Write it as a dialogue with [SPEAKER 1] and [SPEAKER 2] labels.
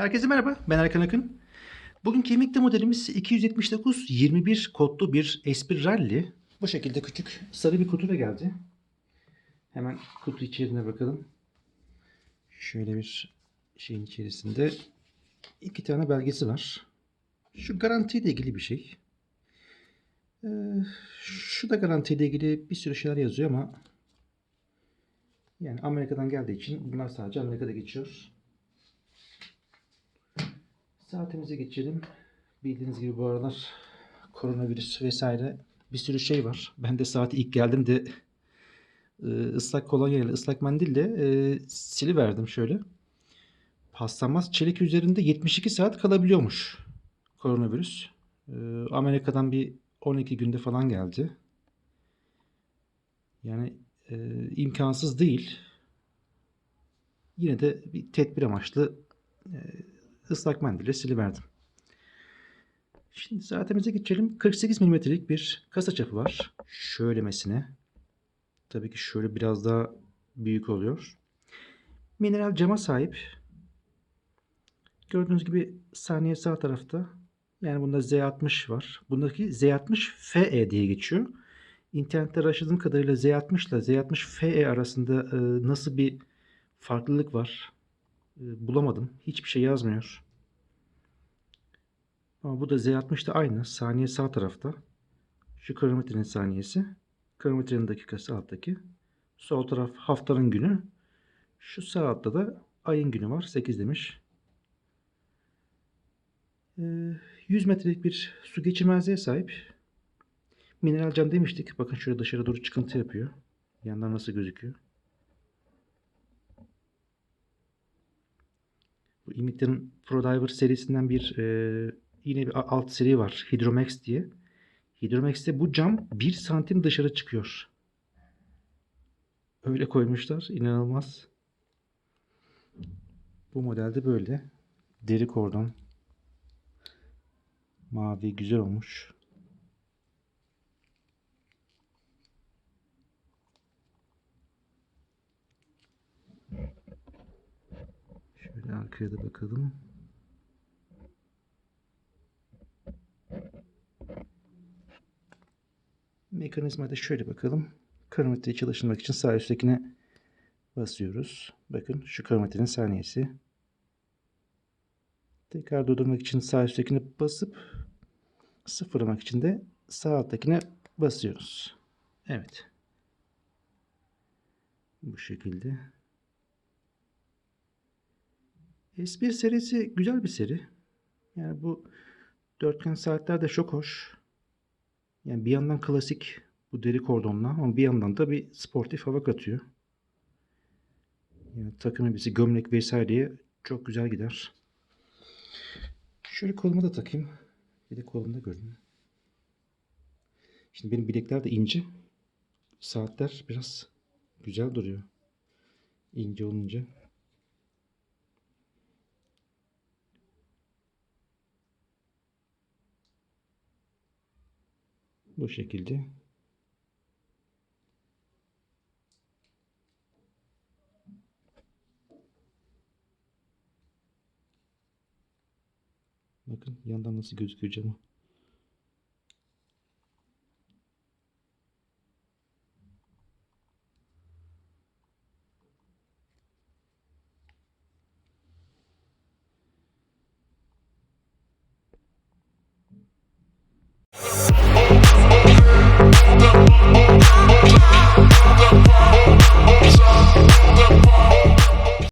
[SPEAKER 1] Herkese merhaba, ben Erkan Akın. Bugünkü emekli modelimiz 279-21 kodlu bir Esprit Rally. Bu şekilde küçük sarı bir kutuyla geldi. Hemen kutu içeriğine bakalım. Şöyle bir şeyin içerisinde iki tane belgesi var. Şu garantiyle ilgili bir şey. Ee, şu da garantiyle ilgili bir sürü şeyler yazıyor ama yani Amerika'dan geldiği için bunlar sadece Amerika'da geçiyor. Saatimize geçelim. Bildiğiniz gibi bu aralar koronavirüs vesaire bir sürü şey var. Ben de saati ilk geldim de e, ıslak kolonya ile ıslak mendille e, siliverdim şöyle. Paslanmaz çelik üzerinde 72 saat kalabiliyormuş koronavirüs. E, Amerika'dan bir 12 günde falan geldi. Yani e, imkansız değil. Yine de bir tedbir amaçlı e, ıslak mendille siliverdim. Şimdi saatimize geçelim. 48 milimetrelik bir kasa çapı var. Şöylemesine. Tabii ki şöyle biraz daha büyük oluyor. Mineral cama sahip. Gördüğünüz gibi saniye sağ tarafta. Yani bunda Z60 var. Bundaki Z60 FE diye geçiyor. İnternette araştırdığım kadarıyla Z60 ile Z60 FE arasında e, nasıl bir farklılık var bulamadım. Hiçbir şey yazmıyor. Ama bu da Z60'da aynı. Saniye sağ tarafta. Şu kronometrenin saniyesi. Kronometrenin dakikası alttaki. Sol taraf haftanın günü. Şu sağ altta da ayın günü var. 8 demiş. Ee, 100 metrelik bir su geçirmezliğe sahip. Mineral cam demiştik. Bakın şöyle dışarı doğru çıkıntı yapıyor. Yandan nasıl gözüküyor. Bu Imit'in ProDiver serisinden bir e, yine bir alt seri var. Hydromax diye. Hydromax'te bu cam 1 santim dışarı çıkıyor. Öyle koymuşlar. İnanılmaz. Bu modelde böyle. Deri kordon. Mavi güzel olmuş. Şöyle arkaya da bakalım. Mekanizmada şöyle bakalım. Kronometreyi çalıştırmak için sağ üsttekine basıyoruz. Bakın şu kronometrenin saniyesi. Tekrar durdurmak için sağ üsttekine basıp sıfırlamak için de sağ alttakine basıyoruz. Evet. Bu şekilde. S1 serisi güzel bir seri. Yani bu dörtgen saatler de çok hoş. Yani bir yandan klasik bu deri kordonla ama bir yandan da bir sportif hava katıyor. Yani takım elbise, gömlek vesaireye çok güzel gider. Şöyle koluma da takayım. Bir de kolumda görün. Şimdi benim bilekler de ince. Saatler biraz güzel duruyor. İnce olunca. Bu şekilde. Bakın yandan nasıl gözüküyor camı.